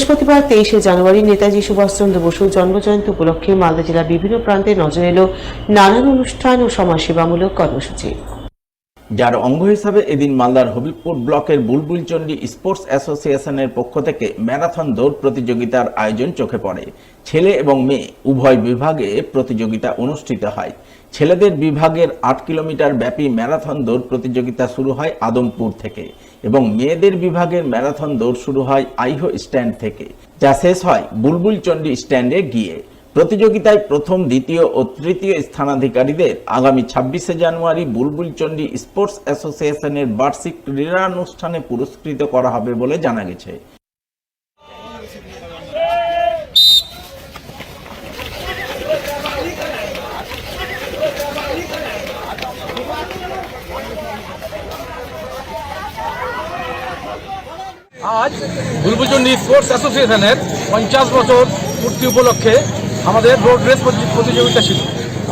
বৃহস্পতিবার তেইশে জানুয়ারি নেতাজি সুভাষচন্দ্র বসুর জন্মজয়ন্তী উপলক্ষে মালদা জেলার বিভিন্ন প্রান্তে নজর এলো নানান অনুষ্ঠান ও সমাজসেবামূলক কর্মসূচি। যার অঙ্গ হিসাবে এদিন মালদার হবিবপুর ব্লকের বুলবুলচন্ডী স্পোর্টস অ্যাসোসিয়েশনের পক্ষ থেকে ম্যারাথন দৌড় প্রতিযোগিতার আয়োজন চোখে পড়ে। ছেলে এবং মেয়ে উভয় বিভাগে প্রতিযোগিতা অনুষ্ঠিত হয়। ছেলেদের বিভাগের আট কিলোমিটার ব্যাপী ম্যারাথন দৌড় প্রতিযোগিতা শুরু হয় আদমপুর থেকে এবং মেয়েদের বিভাগের ম্যারাথন দৌড় শুরু হয় আইহো স্ট্যান্ড থেকে, যা শেষ হয় বুলবুলচন্ডী স্ট্যান্ডে গিয়ে। প্রতিযোগিতায় প্রথম, দ্বিতীয় ও তৃতীয় স্থানাধিকারীদের আগামী ছাব্বিশে জানুয়ারি বুলবুলচন্ডী স্পোর্টস অ্যাসোসিয়েশনের বার্ষিক ক্রীড়ানুষ্ঠানে পুরস্কৃত করা হবে বলে জানা গেছে। আজ বুলবুলচন্ডী স্পোর্টস অ্যাসোসিয়েশনের পঞ্চাশ বছর পূর্তি উপলক্ষে আমাদের রোড রেস প্রতিযোগিতা ছিল।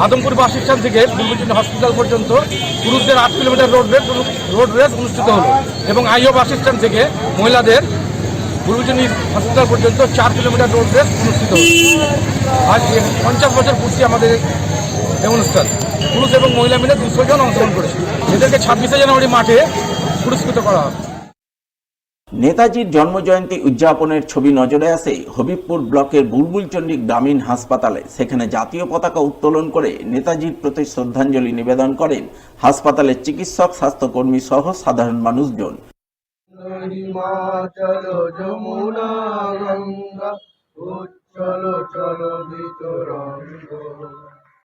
আদমপুর বাস স্ট্যান্ড থেকে বুলবুলচন্ডী হসপিটাল পর্যন্ত পুরুষদের আট kilometre road race road race অনুষ্ঠিত হলো এবং আইও বাস স্ট্যান্ড থেকে মহিলাদের বুলবুলচন্ডী হসপিটাল পর্যন্ত চার কিলোমিটার রোড রেস অনুষ্ঠিত হলো। আজ পঞ্চাশ বছর পূর্তি আমাদের এই অনুষ্ঠান। পুরুষ এবং মহিলা মিলে দুশো জন অংশগ্রহণ করেছে। এদেরকে ছাব্বিশে জানুয়ারি মাঠে পুরস্কৃত করা হবে। নেতাজির জন্মজয়ন্তী উদযাপনের ছবি নজরে আসে হবিবপুর ব্লকের বুলবুলচন্ডী গ্রামীণ হাসপাতালে। সেখানে জাতীয় পতাকা উত্তোলন করে নেতাজির প্রতি শ্রদ্ধাঞ্জলি নিবেদন করেন হাসপাতালের চিকিৎসক, স্বাস্থ্যকর্মী সহ সাধারণ মানুষজন। চল